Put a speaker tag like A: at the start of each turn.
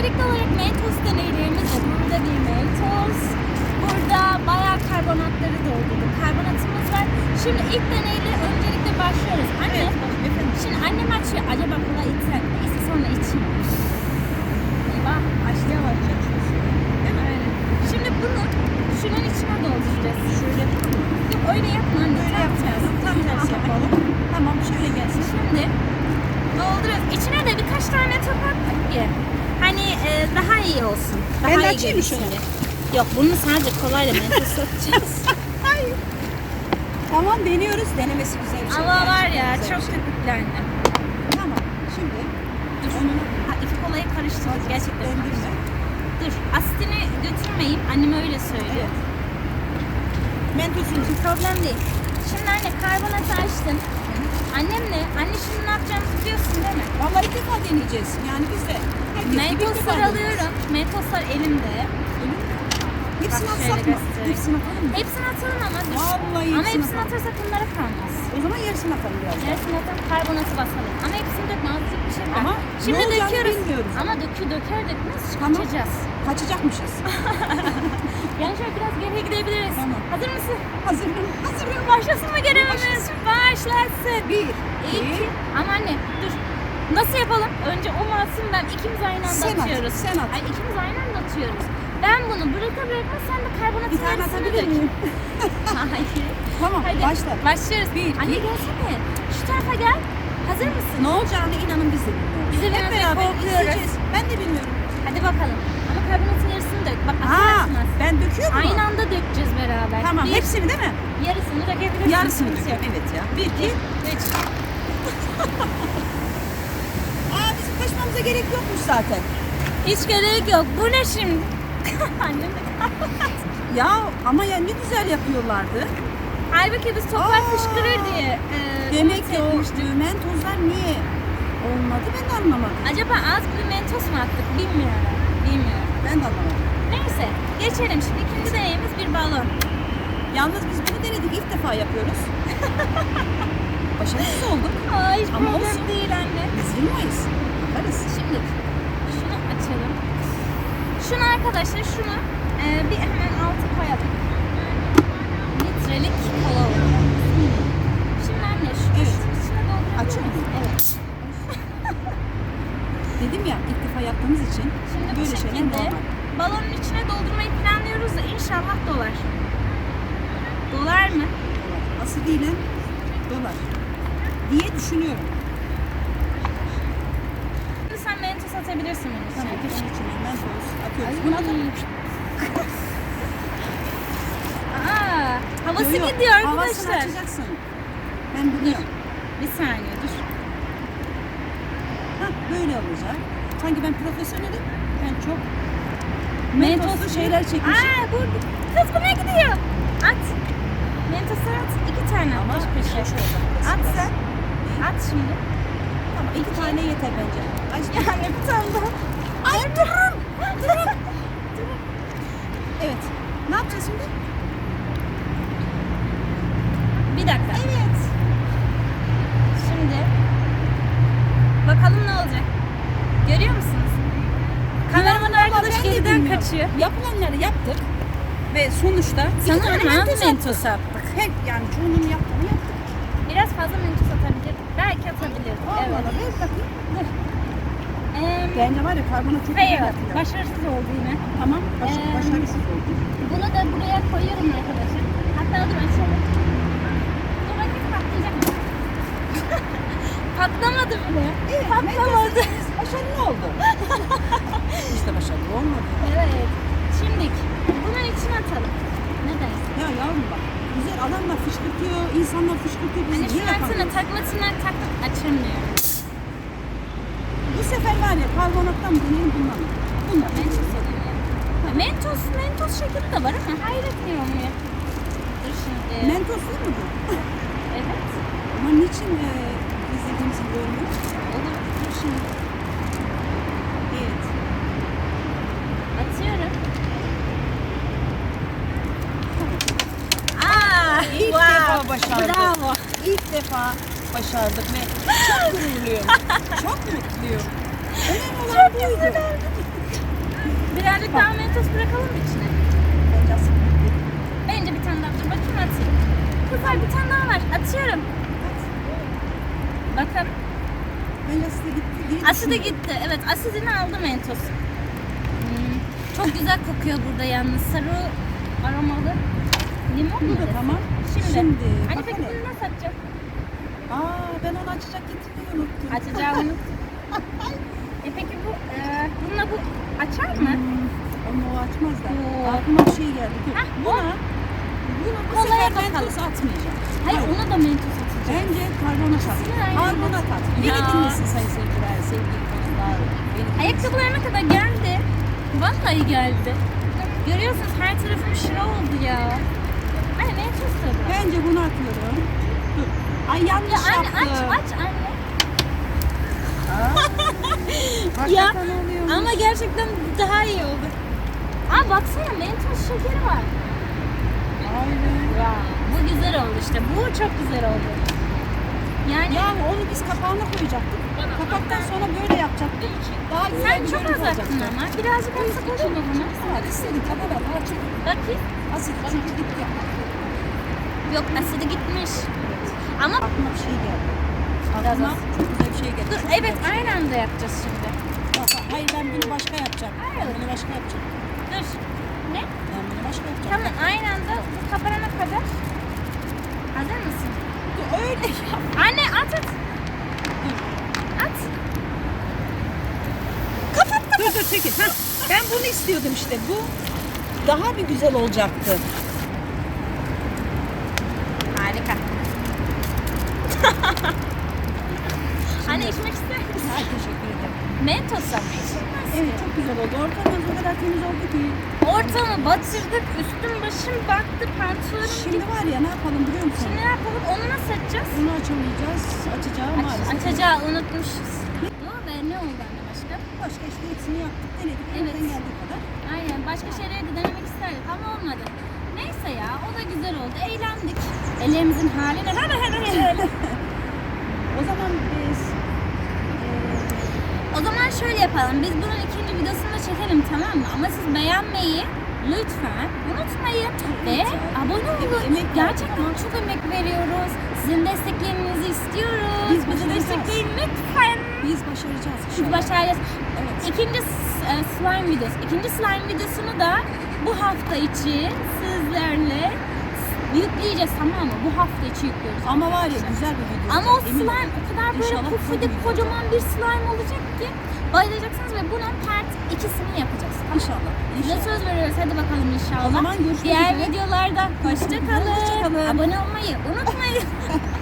A: öncelikli olarak Mentos deneylerimiz. Burada bir Mentos. Burada bayağı karbonatları doldurduk. Karbonatımız var. Şimdi ilk deneyle öncelikle başlıyoruz. Anne,
B: Efendim.
A: şimdi annem açıyor. Acaba kola içsem mi? Neyse sonra içeyim. Eyvah.
B: Açlığa başlayacak şurası. Değil mi?
A: Aynen. Şimdi bunu şunun içine dolduracağız.
B: Şöyle
A: Yok öyle yapma anne.
B: böyle
A: tam
B: yapacağız.
A: tersi.
B: Tam tersi yapalım. Tamam şöyle gelsin.
A: Şimdi dolduruyoruz. İçine de birkaç tane top attık ki hani e, daha iyi olsun. Daha
B: Ben
A: iyi
B: açayım mı şunu?
A: Yok bunu sadece kolayla mentos atacağız.
B: Hayır. Tamam deniyoruz. Denemesi güzel bir şey.
A: Ama var ya çok
B: şey.
A: köpüklendi.
B: Tamam. Şimdi
A: Dur.
B: Onu
A: Ha, iki kolayı karıştırdık gerçekten. Dur asitini götürmeyeyim. Annem öyle söylüyor.
B: Evet. Mentosunu
A: Şimdi problem değil. Şimdi anne karbonatı açtın. Annemle, anne şimdi ne yapacağımızı biliyorsun değil mi?
B: Vallahi ilk defa deneyeceğiz. Yani biz de
A: Mentoslar alıyorum. Mentoslar elimde.
B: Hepsini
A: Bak şöyle
B: atsak mı?
A: göstereyim.
B: Hepsini atalım mı?
A: Hepsini atalım ama dur.
B: Vallahi
A: Ama
B: hepsini
A: hepsini
B: atalım.
A: atarsak bunlara kalmaz.
B: O zaman yarısını atalım biraz. daha.
A: Yarısını atalım karbonatı basalım. Ama hepsini dökme azıcık bir şey var.
B: Ama
A: Şimdi
B: ne olacağını
A: döküyoruz.
B: bilmiyoruz.
A: Ama dökü döker dökmez
B: Tamam.
A: kaçacağız.
B: Kaçacakmışız.
A: Yani şöyle biraz geriye gidebiliriz.
B: Tamam.
A: Hazır mısın?
B: Hazırım. Hazırım.
A: Başlasın mı görevimiz?
B: Başlasın.
A: Başlasın.
B: Bir.
A: İki. Ama anne dur. Nasıl yapalım? Önce o ben ikimiz aynı anda
B: Sen at,
A: atıyoruz.
B: sen at.
A: Ay ikimiz aynı anda atıyoruz. Ben bunu bıraka bıraka sen de karbonatın
B: Bir tane atabilir
A: dök.
B: miyim?
A: Hayır.
B: Tamam
A: Hadi
B: başla.
A: başlıyoruz.
B: Bir,
A: Anne
B: iki.
A: gelsene. Şu tarafa gel. Hazır mısın?
B: Ne olacağını inanın biz de bilmiyoruz.
A: Biz de
B: Hep
A: biraz
B: beraber
A: korkuyoruz.
B: izleyeceğiz. Ben de bilmiyorum.
A: Hadi bakalım. Ama karbonatın yarısını dök. Bak atmazsınız.
B: ben döküyor muyum?
A: Aynı anda dökeceğiz beraber.
B: Tamam
A: Bir,
B: hepsini değil mi?
A: yarısını dökebilirsin.
B: Yarısını
A: Sıkıntı yok.
B: döküyorum. Evet ya. Bir, iki.
A: Üç.
B: Kaçmamıza gerek yokmuş zaten.
A: Hiç gerek yok. Bu ne şimdi? Annem de
B: Ya ama ya ne güzel yapıyorlardı.
A: Halbuki biz toprak
B: Aa,
A: fışkırır diye e,
B: Demek ki o
A: etmiştik.
B: düğmen tozlar niye olmadı ben de anlamadım.
A: Acaba az bir mentos mu attık bilmiyorum. Bilmiyorum.
B: Ben de anlamadım.
A: Neyse geçelim şimdi. İkinci deneyimiz bir balon.
B: Yalnız biz bunu denedik ilk defa yapıyoruz. Başarısız olduk.
A: Aa, hiç
B: Ama
A: problem
B: olsun.
A: değil anne.
B: Biz yılmayız. Bakarız.
A: Şimdi şunu açalım. Şunu arkadaşlar şunu e, bir hemen altı koyalım. Litrelik kola. Şimdi anne şu
B: Evet.
A: içine doldurabilir? Evet.
B: Dedim ya ilk defa yaptığımız için
A: Şimdi bu
B: böyle şeyler
A: şekilde balonun içine doldurmayı planlıyoruz da inşallah dolar. Dolar mı?
B: Değilim dolar diye düşünüyorum.
A: Şimdi sen mentos atabilirsin içine.
B: Tamam, bunun içine ben sos atıyoruz. Bunu atalım.
A: Aa, havası
B: Yo, yo,
A: gidiyor
B: Havasını
A: arkadaşlar.
B: açacaksın. Ben biliyorum.
A: Bir saniye dur.
B: Hah, böyle olacak. Sanki ben profesyonelim. Ben çok
A: Mentos
B: mentoslu şeyler çekmişim.
A: Aa bu kız bu ne gidiyor? At. Mentos at. iki tane.
B: Ama
A: Baş peşe. At sen. At şimdi.
B: Tamam, iki tane yeter bence. Ay,
A: Yani bir tane daha.
B: Ay durun. Durun. Durun. Evet. Ne yapacağız şimdi?
A: Bir dakika.
B: Evet.
A: Şimdi bakalım ne olacak. Görüyor musunuz? Kameraman arkadaş geriden
B: bilmiyorum.
A: kaçıyor.
B: Yapılanları yaptık. Ve sonuçta iki
A: Sanırım
B: tane mentos attık. Hep yani çoğunun yaptığını yaptık.
A: Biraz fazla mentos atabilirdik. Belki atabilirdik.
B: Allah
A: Evet.
B: Allah. Evet bakayım. Dur.
A: Ee,
B: Bence var ya karbonat çok güzel
A: fail.
B: yapıyor.
A: Başarısız oldu yine.
B: Tamam. Baş,
A: Ee,
B: başarısız oldu.
A: Bunu da buraya koyuyorum arkadaşlar. Hatta dur açalım. Dur bakayım patlayacak mı? Patlamadı bile.
B: Evet,
A: Patlamadı.
B: başarılı oldu. işte başarılı olmadı.
A: Evet. Şimdi bunun içine atalım. Ne dersin?
B: Ya yavrum bak. Güzel adamlar fışkırtıyor, insanlar fışkırtıyor. Biz
A: Hani
B: niye
A: şunu açsana
B: yapamıyoruz?
A: takma tırnak takma açılmıyor.
B: Bu sefer var ya karbonattan deneyelim bundan? Bundan.
A: Mentos alayım ya. Ha, Mentos, mentos şekeri de var ama hayretmiyor muyum? Dur şimdi.
B: Mentoslu mu bu?
A: evet.
B: Ama niçin e, izlediğimizi görmüyor?
A: Olur. Dur şimdi.
B: Evet.
A: Atıyorum. Aa,
B: İlk
A: wow.
B: defa başardık.
A: Bravo.
B: İlk defa başardık ve çok gururluyum. çok mutluyum. Önemli olan
A: Çok
B: buydu.
A: güzel. Birazcık daha mentos bırakalım mı içine?
B: Bence
A: bir tane daha dur bakayım atayım. Kızlar bir tane daha var. Atıyorum. Bakın.
B: Bence asite gitti diye düşünüyorum.
A: gitti. Evet asidini aldı mentos. Hmm, Çok güzel kokuyor burada yalnız. Sarı aromalı. Limon mu?
B: Tamam.
A: Şimdi. Hani peki bunu nasıl atacağım?
B: Aa ben onu açacak getirmeyi unuttum.
A: Açacağım onu. e peki bu, e, bununla bu açar mı?
B: Hmm, Onu o açmaz da.
A: Oo.
B: Aklıma bir şey geldi. Dur.
A: Heh,
B: buna, buna bu
A: Kolaya
B: sefer
A: bakalım.
B: mentos atmayacağım.
A: Hayır ona da mentos atacağım.
B: Bence karbonat at.
A: Aynı
B: Karbonat at.
A: Ya.
B: Beni dinlesin sayın seyirciler, sevgili dinlesin.
A: Ayakkabılarıma kadar geldi. Vallahi geldi. Görüyorsunuz her tarafım şıra oldu ya.
B: Bence bunu atıyorum. Dur. Ay yanlış
A: Ya anne
B: yaptım.
A: aç aç anne.
B: Ya.
A: Ama gerçekten daha iyi oldu. Aa baksana mentos şekeri var.
B: Aynen.
A: Bu güzel oldu işte. Bu çok güzel oldu. Yani
B: Ya onu biz kapağına koyacaktık. Kapaktan sonra böyle yapacaktık. Daha güzel
A: sen çok azattın
B: olacaktı.
A: ama. Birazcık atsak olur mu bunu?
B: Hadi tabii da daha çok
A: Bakayım.
B: asit çünkü gitti.
A: Yok asidi gitmiş. Ama
B: Aklıma bir şey geldi. Aklıma çok güzel bir şey geldi.
A: dur
B: Çok
A: evet
B: güzel
A: aynı anda yapacağız şimdi.
B: Bak, Hayır ben bunu başka yapacağım. Ben
A: Hayır.
B: bunu başka yapacağım.
A: Dur. Ne?
B: Ben bunu başka yapacağım.
A: Tamam aynı anda bu kabarana kadar. Hazır mısın?
B: Dur, Öyle yap.
A: Anne at at. At.
B: Kapat kapat. Dur dur çekil. Heh, Ben bunu istiyordum işte. Bu daha bir güzel olacaktı.
A: Mentos içilmez?
B: Evet çok güzel oldu. Ortamımız o kadar temiz oldu ki.
A: Ortamı batırdık, üstüm başım baktı, pantolonum
B: Şimdi var ya ne yapalım biliyor musun?
A: Şimdi ne yapalım? Onu nasıl açacağız?
B: Bunu açamayacağız. Açacağı
A: Aç,
B: maalesef.
A: açacağı unutmuşuz. Ne ve ne oldu anne başka?
B: Başka işte hepsini yaptık. Denedik.
A: Evet.
B: Elimizden geldiği kadar.
A: Aynen başka şeyleri de denemek isterdik ama olmadı. Neyse ya o da güzel oldu. Eğlendik. Ellerimizin hemen hemen.
B: O zaman biz
A: O zaman şöyle yapalım. Biz bunun ikinci videosunu da çekelim tamam mı? Ama siz beğenmeyi lütfen unutmayın. Ve abone olun.
B: Emek
A: Gerçekten çok emek veriyoruz. Sizin desteklerinizi istiyoruz.
B: Biz
A: Bizi destekleyin lütfen.
B: biz başaracağız
A: Biz başaracağız.
B: Evet.
A: İkinci e, slime videosu. İkinci slime videosunu da bu hafta için sizlerle yükleyeceğiz tamam mı? Bu hafta içi yüklüyoruz.
B: Ama var ya güzel bir video.
A: Ama o
B: olacak, emin
A: slime
B: olun.
A: o kadar böyle
B: İnşallah
A: pufidik
B: güzel bir
A: kocaman bir slime olacak ki bayılacaksınız ve bunun part ikisini yapacağız.
B: İnşallah.
A: Size
B: İnşallah.
A: söz veriyoruz. Hadi bakalım inşallah.
B: O zaman görüşmek
A: Diğer
B: üzere.
A: videolarda hoşça kalın.
B: Hoşça kalın.
A: Abone olmayı unutmayın.